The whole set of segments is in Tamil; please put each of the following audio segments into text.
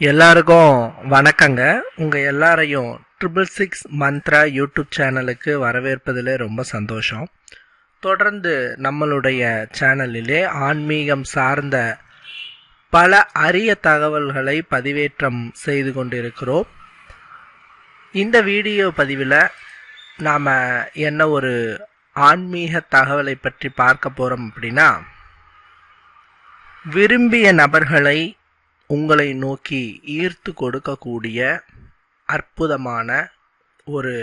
எல்லாருக்கும் வணக்கங்க. உங்கள் எல்லாரையும் ட்ரிபிள் சிக்ஸ் மந்த்ரா யூடியூப் சேனலுக்கு வரவேற்பதில் ரொம்ப சந்தோஷம். தொடர்ந்து நம்மளுடைய சேனலிலே ஆன்மீகம் சார்ந்த பல அரிய தகவல்களை பதிவேற்றம் செய்து கொண்டிருக்கிறோம். இந்த வீடியோ பதிவில் நாம் என்ன ஒரு ஆன்மீக தகவலை பற்றி பார்க்க போகிறோம் அப்படின்னா விரும்பிய நபர்களை உங்களை நோக்கி ஈர்த்து கொடுக்கக்கூடிய அற்புதமான ஒரு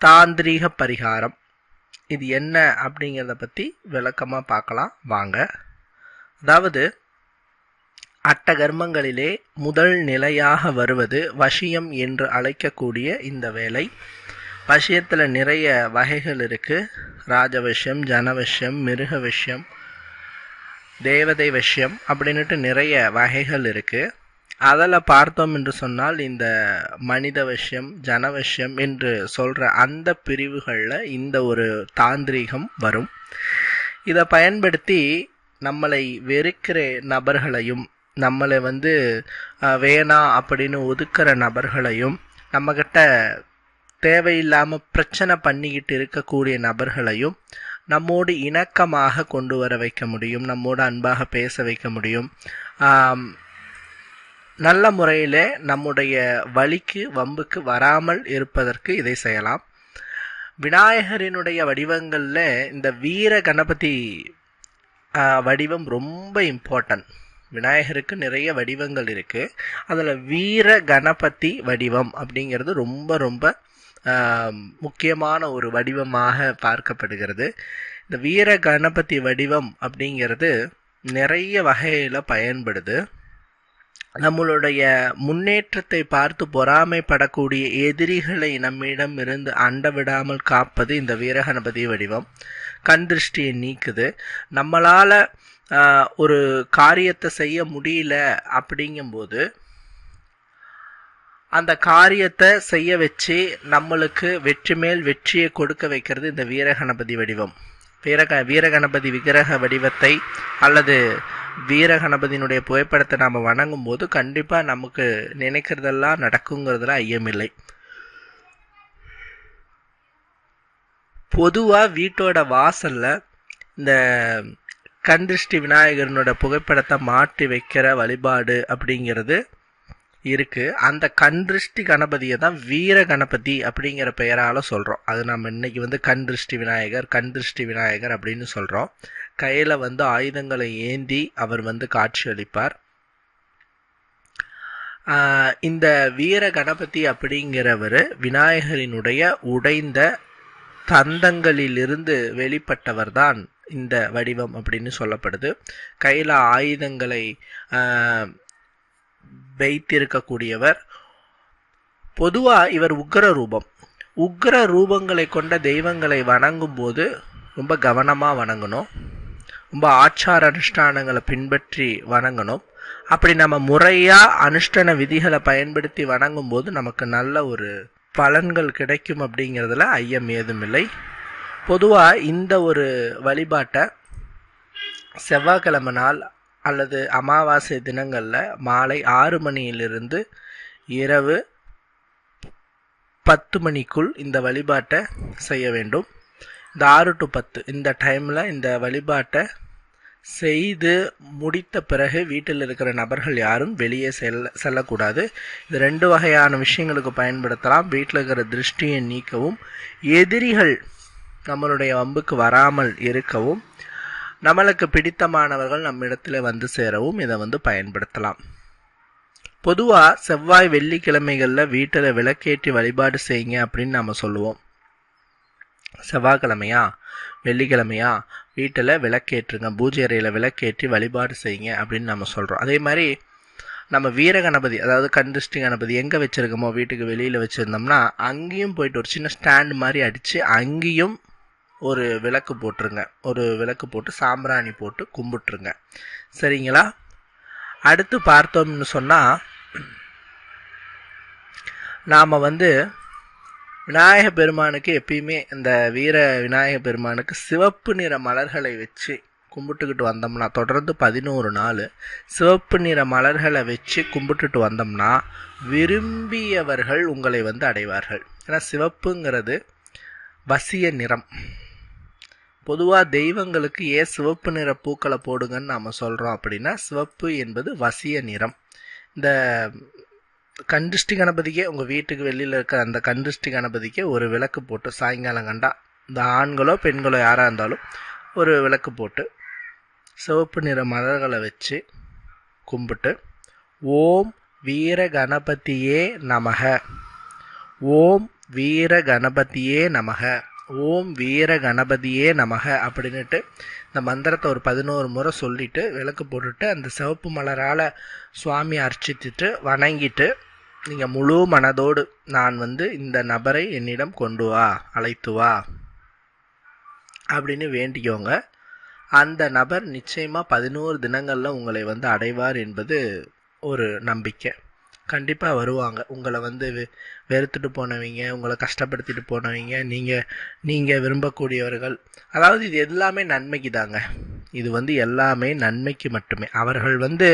தாந்திரீக பரிகாரம். இது என்ன அப்படிங்கிறத பற்றி விளக்கமாக பார்க்கலாம். வாங்க. அதாவது அட்டகர்மங்களிலே முதல் நிலையாக வருவது வசியம் என்று அழைக்கக்கூடிய இந்த வேலை. வசியத்தில் நிறைய வகைகள் இருக்குது ராஜவசியம் ஜனவசியம் மிருக விஷயம் தேவதை விஷயம் அப்படின்ட்டு நிறைய வகைகள் இருக்குது அதில் பார்த்தோம் என்று சொன்னால் இந்த மனித விஷயம் ஜன விஷயம் என்று சொல்கிற அந்த பிரிவுகளில் இந்த ஒரு தாந்திரீகம் வரும். இதை பயன்படுத்தி நம்மளை வெறுக்கிற நபர்களையும் நம்மளை வந்து வேணாம் அப்படின்னு ஒதுக்கிற நபர்களையும் நம்மக்கிட்ட தேவையில்லாமல் பிரச்சனை பண்ணிக்கிட்டு இருக்கக்கூடிய நபர்களையும் நம்மோடு இணக்கமாக கொண்டு வர வைக்க முடியும் நம்மோடு அன்பாக பேச வைக்க முடியும். நல்ல முறையில் நம்முடைய வழிக்கு வம்புக்கு வராமல் இருப்பதற்கு இதை செய்யலாம். விநாயகரினுடைய வடிவங்களில் இந்த வீர கணபதி வடிவம் ரொம்ப இம்பார்ட்டன்ட் விநாயகருக்கு நிறைய வடிவங்கள் இருக்குது அதில் வீர கணபதி வடிவம் அப்படிங்கிறது ரொம்ப ரொம்ப முக்கியமான ஒரு வடிவமாக பார்க்கப்படுகிறது. இந்த வீர கணபதி வடிவம் அப்படிங்கிறது நிறைய வகையில் பயன்படுது. நம்மளுடைய முன்னேற்றத்தை பார்த்து பொறாமைப்படக்கூடிய எதிரிகளை நம்மிடம் இருந்து அண்ட விடாமல் காப்பது இந்த வீரகணபதி வடிவம். கண் திருஷ்டியை நீக்குது. நம்மளால் ஒரு காரியத்தை செய்ய முடியல அப்படிங்கும்போது அந்த காரியத்தை செய்ய வச்சு நம்மளுக்கு வெற்றி மேல் வெற்றியை கொடுக்க வைக்கிறது இந்த வீரகணபதி வடிவம். வீரக வீரகணபதி விக்கிரக வடிவத்தை அல்லது வீரகணபதியினுடைய புகைப்படத்தை நாம் வணங்கும் போது கண்டிப்பாக நமக்கு நினைக்கிறதெல்லாம் நடக்குங்கிறதுல ஐயமில்லை. பொதுவாக வீட்டோட வாசலில் இந்த கந்திருஷ்டி விநாயகரனோட புகைப்படத்தை மாட்டி வைக்கிற வழிபாடு அப்படிங்கிறது இருக்கு. அந்த கண்திருஷ்டி கணபதியை தான் வீர கணபதி அப்படிங்கிற பெயரால சொல்றோம். அது நம்ம இன்னைக்கு வந்து கண்திருஷ்டி விநாயகர் கண்திருஷ்டி விநாயகர் அப்படின்னு சொல்றோம். கையில வந்து ஆயுதங்களை ஏந்தி அவர் வந்து காட்சியளிப்பார் இந்த வீர கணபதி அப்படிங்கிறவர் விநாயகரினுடைய உடைந்த தந்தங்களிலிருந்து வெளிப்பட்டவர் தான் இந்த வடிவம் அப்படின்னு சொல்லப்படுது. கையில் ஆயுதங்களை வைத்திருக்கக்கூடியவர். பொதுவாக இவர் உக்ர ரூபம். உக்ர ரூபங்களை கொண்ட தெய்வங்களை வணங்கும் போது ரொம்ப கவனமாக வணங்கணும். ரொம்ப ஆச்சார அனுஷ்டானங்களை பின்பற்றி வணங்கணும். அப்படி நம்ம முறையாக அனுஷ்டான விதிகளை பயன்படுத்தி வணங்கும் போது நமக்கு நல்ல ஒரு பலன்கள் கிடைக்கும் அப்படிங்கிறதுல ஐயம் ஏதுமில்லை. பொதுவாக இந்த ஒரு வழிபாட்டை செவ்வாய்க்கிழமை நாள் அல்லது அமாவாசை தினங்களில் மாலை ஆறு மணியிலிருந்து இரவு பத்து மணிக்குள் இந்த வழிபாட்டை செய்ய வேண்டும். இந்த ஆறு டு பத்து இந்த டைமில் இந்த வழிபாட்டை செய்து முடித்த பிறகு வீட்டில் இருக்கிற நபர்கள் யாரும் வெளியே செல்ல செல்லக்கூடாது. இது ரெண்டு வகையான விஷயங்களுக்கு பயன்படுத்தலாம். வீட்டில் இருக்கிற திருஷ்டியை நீக்கவும் எதிரிகள் நம்மளுடைய வம்புக்கு வராமல் இருக்கவும் நம்மளுக்கு பிடித்தமானவர்கள் நம்மிடத்தில் வந்து சேரவும் இதை வந்து பயன்படுத்தலாம். பொதுவாக செவ்வாய் வெள்ளிக்கிழமைகளில் வீட்டில் விளக்கேற்றி வழிபாடு செய்யுங்க அப்படின்னு நம்ம சொல்லுவோம். செவ்வாய்க்கிழமையா? வெள்ளிக்கிழமையா? வீட்டில் விளக்கேற்றுங்க பூஜை அறையில் விளக்கேற்றி வழிபாடு செய்யுங்க அப்படின்னு நம்ம சொல்கிறோம் அதே மாதிரி நம்ம வீர கணபதி அதாவது கந்திருஷ்டி கணபதி எங்கே வச்சுருக்கோமோ வீட்டுக்கு வெளியில் வச்சுருந்தோம்னா அங்கேயும் போயிட்டு ஒரு சின்ன ஸ்டாண்ட் மாதிரி அடித்து அங்கேயும் ஒரு விளக்கு போட்டுருங்க. ஒரு விளக்கு போட்டு சாம்பிராணி போட்டு கும்பிட்டுருங்க. சரிங்களா? அடுத்து பார்த்தோம்னு சொன்னால் நாம் வந்து விநாயக பெருமானுக்கு எப்பயுமே இந்த வீர விநாயக பெருமானுக்கு சிவப்பு நிற மலர்களை வச்சு கும்பிட்டுக்கிட்டு வந்தோம்னா தொடர்ந்து பதினோரு நாள் சிவப்பு நிற மலர்களை வச்சு கும்பிட்டுட்டு வந்தோம்னா விரும்பியவர்கள் உங்களை வந்து அடைவார்கள். ஏன்னா சிவப்புங்கிறது வசிய நிறம். பொதுவாக தெய்வங்களுக்கு ஏன் சிவப்பு நிற பூக்களை போடுங்கன்னு நாம் சொல்கிறோம் அப்படின்னா சிவப்பு என்பது வசிய நிறம். இந்த கண்டிஷ்டி கணபதிக்கே உங்கள் வீட்டுக்கு வெளியில் இருக்கிற அந்த கண்டிஷ்டி கணபதிக்கே ஒரு விளக்கு போட்டு சாயங்காலம் கண்டா இந்த ஆண்களோ பெண்களோ யாராக இருந்தாலும் ஒரு விளக்கு போட்டு சிவப்பு நிற மலர்களை வச்சு கும்பிட்டு ஓம் வீர கணபதியே நமக. ஓம் வீர கணபதியே நமக. ஓம் வீர கணபதியே நமக அப்படின்னுட்டு இந்த மந்திரத்தை ஒரு பதினோரு முறை சொல்லிட்டு விளக்கு போட்டுட்டு அந்த சிவப்பு மலரால் சுவாமி அர்ச்சித்துட்டு வணங்கிட்டு நீங்கள் முழு மனதோடு நான் வந்து இந்த நபரை என்னிடம் கொண்டு வா அழைத்து வா அப்படின்னு வேண்டிக்கோங்க. அந்த நபர் நிச்சயமாக பதினோரு தினங்களில் உங்களை வந்து அடைவார் என்பது ஒரு நம்பிக்கை. கண்டிப்பாக வருவாங்க. உங்களை வந்து வெ வெறுத்துட்டு போனவங்க உங்களை கஷ்டப்படுத்திட்டு போனவங்க நீங்கள் நீங்கள் விரும்பக்கூடியவர்கள். அதாவது இது எல்லாமே நன்மைக்கு தாங்க. இது வந்து எல்லாமே நன்மைக்கு மட்டுமே. அவர்கள் வந்து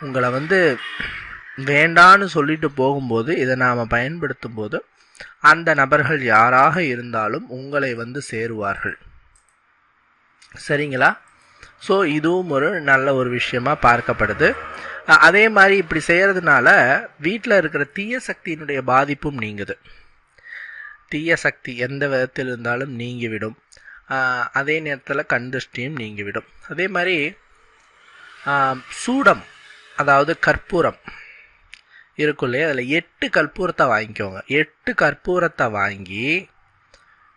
உங்களை வந்து வேண்டான்னு சொல்லிட்டு போகும்போது இதை நாம் பயன்படுத்தும் போது அந்த நபர்கள் யாராக இருந்தாலும் உங்களை வந்து சேருவார்கள். சரிங்களா? ஸோ இதுவும் ஒரு நல்ல ஒரு விஷயமா பார்க்கப்படுது. அதே மாதிரி இப்படி செய்கிறதுனால வீட்டில் இருக்கிற தீய சக்தியினுடைய பாதிப்பும் நீங்குது. தீய சக்தி எந்த விதத்தில் இருந்தாலும் நீங்கிவிடும். அதே நேரத்தில் கண்திருஷ்டியும் நீங்கிவிடும். அதே மாதிரி சூடம் அதாவது கற்பூரம் இருக்கும் இல்லையா? அதில் எட்டு கற்பூரத்தை வாங்கிக்கோங்க. எட்டு கற்பூரத்தை வாங்கி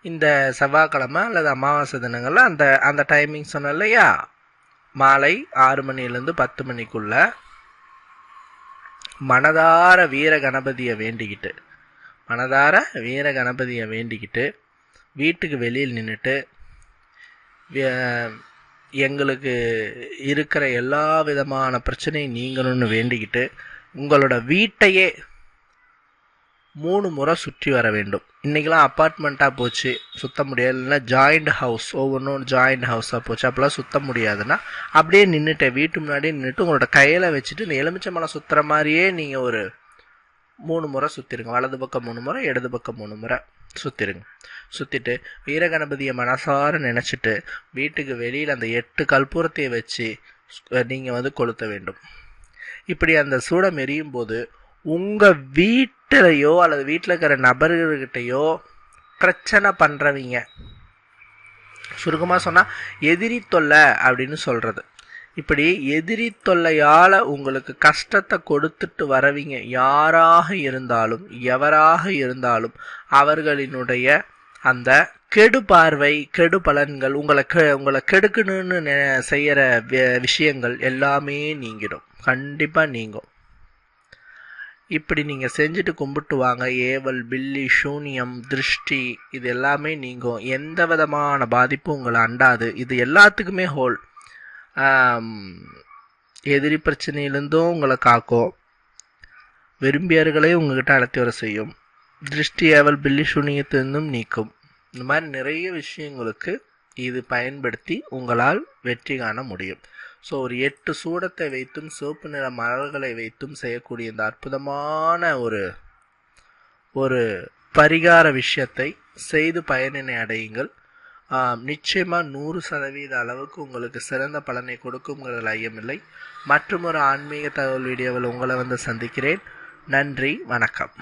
இந்த செவ்வாய்க்கிழமை அல்லது அமாவாசை தினங்களில் அந்த அந்த டைமிங் சொன்ன இல்லையா? மாலை ஆறு மணிலேருந்து பத்து மணிக்குள்ள மனதார வீர கணபதியை வேண்டிக்கிட்டு மனதார வீர கணபதியை வேண்டிக்கிட்டு வீட்டுக்கு வெளியில் நின்றுட்டு எங்களுக்கு இருக்கிற எல்லா விதமான பிரச்சனையும் நீங்கணும்னு வேண்டிக்கிட்டு உங்களோட வீட்டையே மூணு முறை சுற்றி வர வேண்டும். இன்றைக்கெலாம் அப்பார்ட்மெண்ட்டாக போச்சு. சுத்த முடியாது. இல்லைன்னா ஜாயிண்ட் ஹவுஸ் ஒவ்வொன்றும் ஜாயிண்ட் ஹவுஸாக போச்சு. அப்போலாம் சுத்த முடியாதுன்னா அப்படியே நின்றுட்டேன் வீட்டு முன்னாடியே நின்றுட்டு உங்களோட கையில் வச்சுட்டு இந்த எலுமிச்சை மலை சுற்றுற மாதிரியே நீங்கள் ஒரு மூணு முறை சுற்றிருங்க வலது பக்கம் மூணு முறை இடது பக்கம் மூணு முறை சுற்றிருங்க சுற்றிட்டு வீரகணபதியை மனசார நினச்சிட்டு வீட்டுக்கு வெளியில் அந்த எட்டு கற்பூரத்தையை வச்சு நீங்கள் வந்து கொளுத்த வேண்டும். இப்படி அந்த சூடம் எரியும் போது உங்கள் வீட்டிலையோ அல்லது வீட்டில் இருக்கிற நபர்கிட்டையோ பிரச்சனை பண்ணுறவங்க சுருக்கமாக சொன்னால் எதிரி தொல்லை அப்படின்னு சொல்கிறது இப்படி எதிரி தொல்லையால் உங்களுக்கு கஷ்டத்தை கொடுத்துட்டு வரவீங்க. யாராக இருந்தாலும் எவராக இருந்தாலும் அவர்களினுடைய அந்த கெடு பார்வை கெடு பலன்கள் உங்களை கெ உங்களை கெடுக்கணும்னு செய்கிற விஷயங்கள் எல்லாமே நீங்கிடும். கண்டிப்பாக நீங்கும். இப்படி நீங்கள் செஞ்சுட்டு கும்பிட்டு வாங்க. ஏவல் பில்லி சூனியம் திருஷ்டி இது எல்லாமே நீங்கும். எந்த விதமான பாதிப்பும் உங்களை அண்டாது. இது எல்லாத்துக்குமே ஹோல் எதிரி பிரச்சனையிலேருந்தும் உங்களை காக்கும். விரும்பியர்களையும் உங்ககிட்ட அழைத்து வர செய்யும். திருஷ்டி ஏவல் பில்லி சூனியத்திலிருந்தும் நீக்கும். இந்த மாதிரி நிறைய விஷயங்களுக்கு இது பயன்படுத்தி உங்களால் வெற்றி காண முடியும். ஸோ ஒரு எட்டு சூடத்தை வைத்தும் சிவப்பு நிற மலர்களை வைத்தும் செய்யக்கூடிய இந்த அற்புதமான ஒரு ஒரு பரிகார விஷயத்தை செய்து பயனினை அடையுங்கள். நிச்சயமாக நூறு சதவீத அளவுக்கு உங்களுக்கு சிறந்த பலனை கொடுக்குங்கிறதுல ஐயமில்லை. மற்றும் ஒரு ஆன்மீக தகவல் வீடியோவில் உங்களை வந்து சந்திக்கிறேன். நன்றி வணக்கம்.